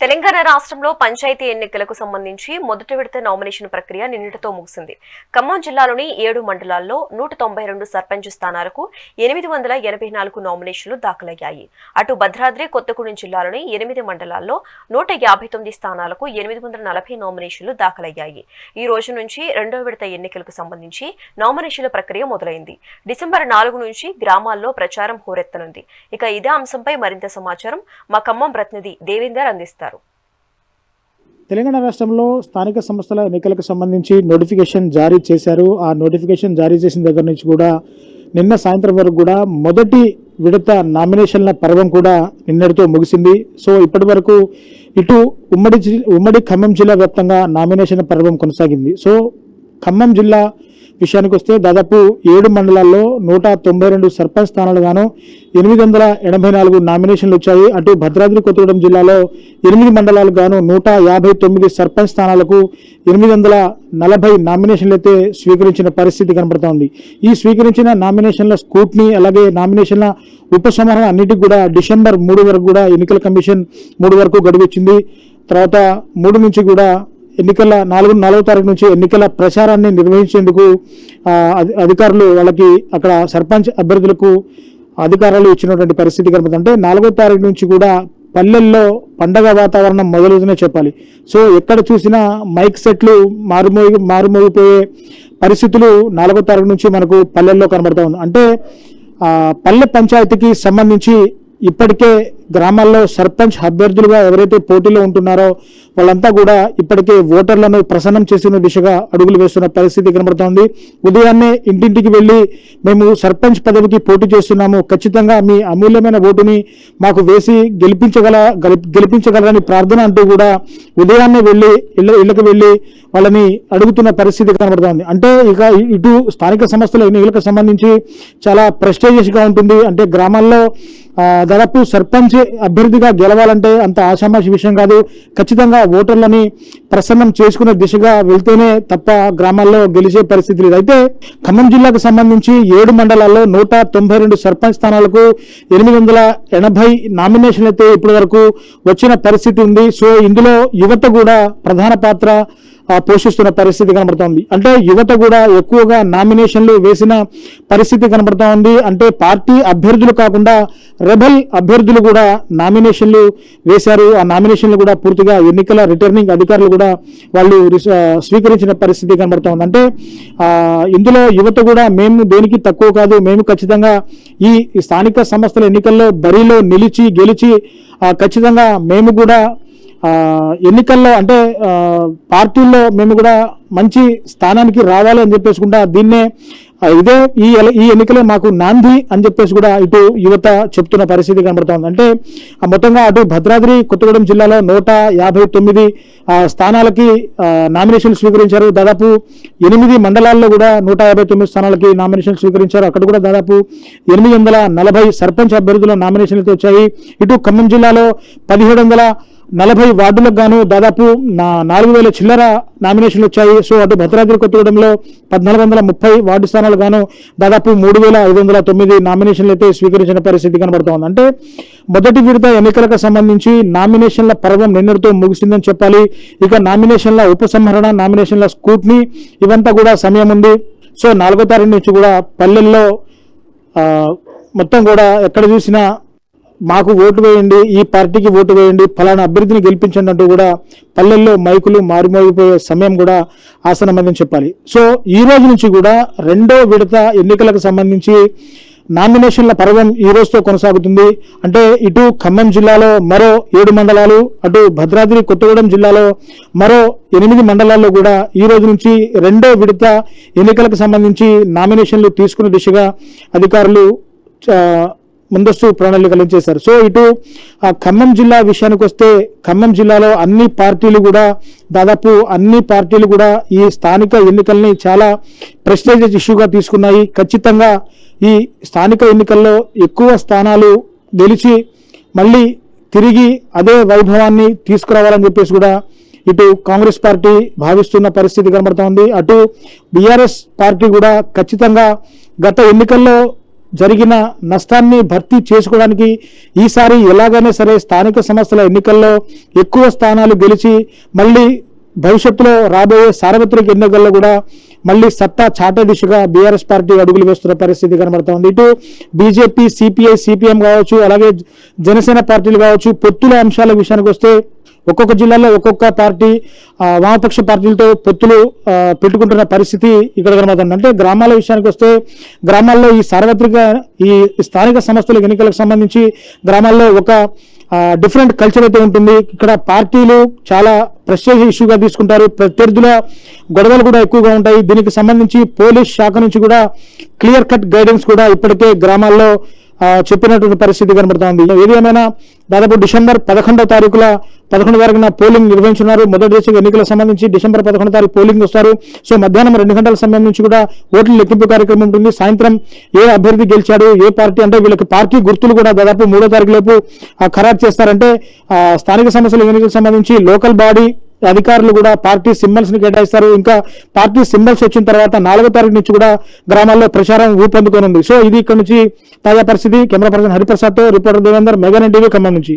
తెలంగాణ రాష్ట్రంలో పంచాయతీ ఎన్నికలకు సంబంధించి మొదటి విడత నామినేషన్ ప్రక్రియ నిన్నటితో ముగిసింది. ఖమ్మం జిల్లాలోని ఏడు మండలాల్లో నూట తొంభై రెండు సర్పంచ్ స్థానాలకు ఎనిమిది వందల ఎనభై నాలుగు నామినేషన్లు దాఖలయ్యాయి. అటు భద్రాద్రి కొత్తగూడెం జిల్లాలోని ఎనిమిది మండలాల్లో నూట యాభై తొమ్మిది స్థానాలకు ఎనిమిది వందల నలభై నామినేషన్లు దాఖలయ్యాయి. ఈ రోజు నుంచి రెండో విడత ఎన్నికలకు సంబంధించి నామినేషన్ల ప్రక్రియ మొదలైంది. డిసెంబర్ నాలుగు నుంచి గ్రామాల్లో ప్రచారం హోరెత్తనుంది. ఇక ఇదే అంశంపై మరింత సమాచారం మా ఖమ్మం ప్రతినిధి దేవేందర్ అందిస్తారు. తెలంగాణ రాష్ట్రంలో స్థానిక సంస్థల ఎన్నికలకు సంబంధించి నోటిఫికేషన్ జారీ చేశారు. ఆ నోటిఫికేషన్ జారీ చేసిన దగ్గర నుంచి కూడా నిన్న సాయంత్రం వరకు కూడా మొదటి విడత నామినేషన్ల పర్వం కూడా నిన్నటితో ముగిసింది. సో ఇప్పటి వరకు ఇటు ఉమ్మడి ఉమ్మడి ఖమ్మం జిల్లా వ్యాప్తంగా నామినేషన్ పర్వం కొనసాగింది. సో ఖమ్మం జిల్లా విషయానికి వస్తే దాదాపు ఏడు మండలాల్లో నూట తొంభై రెండు సర్పంచ్ స్థానాలు గాను ఎనిమిది వందల ఎనభై నాలుగు నామినేషన్లు వచ్చాయి. అటు భద్రాద్రి కొత్తగూడెం జిల్లాలో ఎనిమిది మండలాలు గాను నూట యాభై తొమ్మిది సర్పంచ్ స్థానాలకు ఎనిమిది వందల నలభై నామినేషన్లు అయితే స్వీకరించిన పరిస్థితి కనబడుతోంది. ఈ స్వీకరించిన నామినేషన్ల స్కూట్ని అలాగే నామినేషన్ల ఉపసంహరణ అన్నిటికి కూడా డిసెంబర్ మూడు వరకు కూడా ఎన్నికల కమిషన్ మూడు వరకు గడువిచ్చింది తర్వాత మూడు నుంచి కూడా ఎన్నికల నాలుగు నాలుగో తారీఖు నుంచి ఎన్నికల ప్రచారాన్ని నిర్వహించేందుకు అధి- అధికారులు వాళ్ళకి అక్కడ సర్పంచ్ అభ్యర్థులకు అధికారాలు ఇచ్చినటువంటి పరిస్థితి కనబడుతుంటే నాలుగో తారీఖు నుంచి కూడా పల్లెల్లో పండగ వాతావరణం మొదలవుతుందనే చెప్పాలి. సో ఎక్కడ చూసినా మైక్ సెట్లు మారుమోగి మారుమోగిపోయే పరిస్థితులు నాలుగో తారీఖు నుంచి మనకు పల్లెల్లో కనబడతా ఉంది. అంటే పల్లె పంచాయతీకి సంబంధించి ఇప్పటికే గ్రామాల్లో సర్పంచ్ అభ్యర్థులుగా ఎవరైతే పోటీలో ఉంటున్నారో వాళ్ళంతా కూడా ఇప్పటికే ఓటర్లను ప్రసన్నం చేసిన దిశగా అడుగులు వేస్తున్న పరిస్థితి కనబడుతోంది. ఉదయాన్నే ఇంటింటికి వెళ్ళి మేము సర్పంచ్ పదవికి పోటీ చేస్తున్నాము. ఖచ్చితంగా మీ అమూల్యమైన ఓటుని మాకు వేసి గెలిపించగల గెలి- గెలిపించగలరని ప్రార్థన అంటూ కూడా ఉదయాన్నే వెళ్ళి ఇళ్ళ ఇళ్ళకి వెళ్ళి వాళ్ళని అడుగుతున్న పరిస్థితి కనబడుతోంది. అంటే ఇక ఇటు స్థానిక సంస్థల ఎన్నికలకు సంబంధించి చాలా ప్రెస్టేజియస్గా ఉంటుంది. అంటే గ్రామాల్లో దాదాపు సర్పంచ్ అభ్యర్థిగా గెలవాలంటే అంత ఆషామాషి విషయం కాదు. ఖచ్చితంగా ఓటర్లని ప్రసన్నం చేసుకునే దిశగా వెళ్తేనే తప్ప గ్రామాల్లో గెలిచే పరిస్థితి లేదు. అయితే ఖమ్మం జిల్లాకు సంబంధించి ఏడు మండలాల్లో నూట తొంభై రెండు సర్పంచ్ స్థానాలకు ఎనిమిది వందల ఎనభై నామినేషన్లు అయితే ఇప్పటి వరకు వచ్చిన పరిస్థితి ఉంది. సో ఇందులో యువత కూడా ప్రధాన పాత్ర పోషిస్తున్న పరిస్థితి కనబడుతోంది. అంటే యువత కూడా ఎక్కువగా నామినేషన్లు వేసిన పరిస్థితి కనబడుతూ ఉంది అంటే పార్టీ అభ్యర్థులు కాకుండా రెబల్ అభ్యర్థులు కూడా నామినేషన్లు వేశారు. ఆ నామినేషన్లు కూడా పూర్తిగా ఎన్నికల రిటర్నింగ్ అధికారులు కూడా వాళ్ళు స్వీకరించిన పరిస్థితి కనబడుతూ ఉంది అంటే ఇందులో యువత కూడా మేము దేనికి తక్కువ కాదు మేము ఖచ్చితంగా ఈ స్థానిక సంస్థల ఎన్నికల్లో బరిలో నిలిచి గెలిచి ఖచ్చితంగా మేము కూడా ఎన్నికల్లో అంటే పార్టీల్లో మేము కూడా మంచి స్థానానికి రావాలి అని చెప్పేసి కూడా దీన్నే ఇదే ఈ ఈ ఎన్నికలే మాకు నాంది అని చెప్పేసి కూడా ఇటు యువత చెప్తున్న పరిస్థితి కనబడుతోంది. అంటే ఆ, మొత్తంగా అటు భద్రాద్రి కొత్తగూడెం జిల్లాలో నూట యాభై తొమ్మిది ఆ, స్థానాలకి నామినేషన్లు స్వీకరించారు. దాదాపు ఎనిమిది మండలాల్లో కూడా నూట యాభై తొమ్మిది స్థానాలకి నామినేషన్లు స్వీకరించారు. అక్కడ కూడా దాదాపు ఎనిమిది వందల నలభై సర్పంచ్ అభ్యర్థుల నామినేషన్లు వచ్చాయి. ఇటు ఖమ్మం జిల్లాలో పదిహేడు వందల నలభై వార్డులకు గాను దాదాపు నా నాలుగు వేల చిల్లర నామినేషన్లు వచ్చాయి. సో అటు భద్రాద్రి కొత్తగూడెంలో పద్నాలుగు వందల ముప్పై వార్డు స్థానాలు గాను దాదాపు మూడు వేల ఐదు వందల తొమ్మిది నామినేషన్లు అయితే స్వీకరించిన పరిస్థితి కనబడుతోంది అంటే మొదటి విడత ఎన్నికలకు సంబంధించి నామినేషన్ల పర్వం నిన్నటితో ముగిసిందని చెప్పాలి. ఇక నామినేషన్ల ఉపసంహరణ నామినేషన్ల స్కూట్ని ఇవంతా కూడా సమయం ఉంది. సో నాలుగో తారీఖు నుంచి కూడా పల్లెల్లో మొత్తం కూడా ఎక్కడ చూసినా మాకు ఓటు వేయండి ఈ పార్టీకి ఓటు వేయండి ఫలానా అభ్యర్థిని గెలిపించండి అంటూ కూడా పల్లెల్లో మైకులు మారుమోగిపోయే సమయం కూడా ఆసనమైందని చెప్పాలి. సో ఈ రోజు నుంచి కూడా రెండో విడత ఎన్నికలకు సంబంధించి నామినేషన్ల పర్వం ఈ రోజుతో కొనసాగుతుంది. అంటే ఇటు ఖమ్మం జిల్లాలో మరో ఏడు మండలాలు అటు భద్రాద్రి కొత్తగూడెం జిల్లాలో మరో ఎనిమిది మండలాల్లో కూడా ఈ రోజు నుంచి రెండో విడత ఎన్నికలకు సంబంధించి నామినేషన్లు తీసుకునే దిశగా అధికారులు ముందస్తు ప్రణాళికలు చేశారు సో ఇటు ఆ ఖమ్మం జిల్లా విషయానికి వస్తే ఖమ్మం జిల్లాలో అన్ని పార్టీలు కూడా దాదాపు అన్ని పార్టీలు కూడా ఈ స్థానిక ఎన్నికల్ని చాలా ప్రెస్టేజియస్ ఇష్యూగా తీసుకున్నాయి. ఖచ్చితంగా ఈ స్థానిక ఎన్నికల్లో ఎక్కువ స్థానాలు గెలిచి మళ్ళీ తిరిగి అదే వైభవాన్ని తీసుకురావాలని చెప్పేసి కూడా ఇటు కాంగ్రెస్ పార్టీ భావిస్తున్న పరిస్థితి కనబడుతోంది అటు బీఆర్ఎస్ పార్టీ కూడా ఖచ్చితంగా గత ఎన్నికల్లో జరిగిన నష్టాన్ని భర్తీ చేసుకోవడానికి ఈసారి ఎలాగైనా సరే స్థానిక సంస్థల ఎన్నికల్లో ఎక్కువ స్థానాలు గెలిచి మళ్ళీ భవిష్యత్తులో రాబోయే సార్వత్రిక ఎన్నికల్లో కూడా మళ్ళీ సత్తా చాటే దిశగా బీఆర్ఎస్ పార్టీ అడుగులు వేస్తున్న పరిస్థితి కనబడుతోంది. ఇటు బీజేపీ సిపిఐ సిపిఎం కావచ్చు అలాగే జనసేన పార్టీలు కావచ్చు పొత్తుల అంశాల విషయానికి వస్తే ఒక్కొక్క జిల్లాలో ఒక్కొక్క పార్టీ వామపక్ష పార్టీలతో పొత్తులు పెట్టుకుంటున్న పరిస్థితి ఇక్కడ కనబడుతుంది. అంటే గ్రామాల విషయానికి వస్తే గ్రామాల్లో ఈ సార్వత్రిక ఈ స్థానిక సంస్థల ఎన్నికలకు సంబంధించి గ్రామాల్లో ఒక డిఫరెంట్ కల్చర్ అయితే ఉంటుంది. ఇక్కడ పార్టీలు చాలా ప్రత్యేక ఇష్యూగా తీసుకుంటారు. ప్రత్యర్థుల గొడవలు కూడా ఎక్కువగా ఉంటాయి. దీనికి సంబంధించి పోలీస్ శాఖ నుంచి కూడా క్లియర్ కట్ గైడెన్స్ కూడా ఇప్పటికే గ్రామాల్లో చెప్పినటువంటి పరిస్థితి కనబడుతోంది. ఏది ఏమైనా దాదాపు డిసెంబర్ పదకొండవ తారీఖుల పదకొండు తారీఖున పోలింగ్ నిర్వహించున్నారు మొదటి దశ ఎన్నికల సంబంధించి డిసెంబర్ పదకొండు తారీఖు పోలింగ్ వస్తారు. సో మధ్యాహ్నం రెండు గంటల సమయం నుంచి కూడా ఓట్ల లెక్కింపు కార్యక్రమం ఉంటుంది. సాయంత్రం ఏ అభ్యర్థి గెలిచాడు ఏ పార్టీ అంటే వీళ్ళకి పార్టీ గుర్తులు కూడా దాదాపు మూడో తారీఖు లోపు ఖరారు చేస్తారంటే స్థానిక సమస్యల ఎన్నికలకు సంబంధించి లోకల్ బాడీ అధికారులు కూడా పార్టీ సింబల్స్ని కేటాయిస్తారు. ఇంకా పార్టీ సింబల్స్ వచ్చిన తర్వాత నాలుగో తారీఖు నుంచి కూడా గ్రామాల్లో ప్రచారం ఊపందుకోనుంది. సో ఇది ఇక్కడ నుంచి తాజా పరిస్థితి. Camera person హరిప్రసాద్తో reporter Devender Mega TV Khammam నుంచి.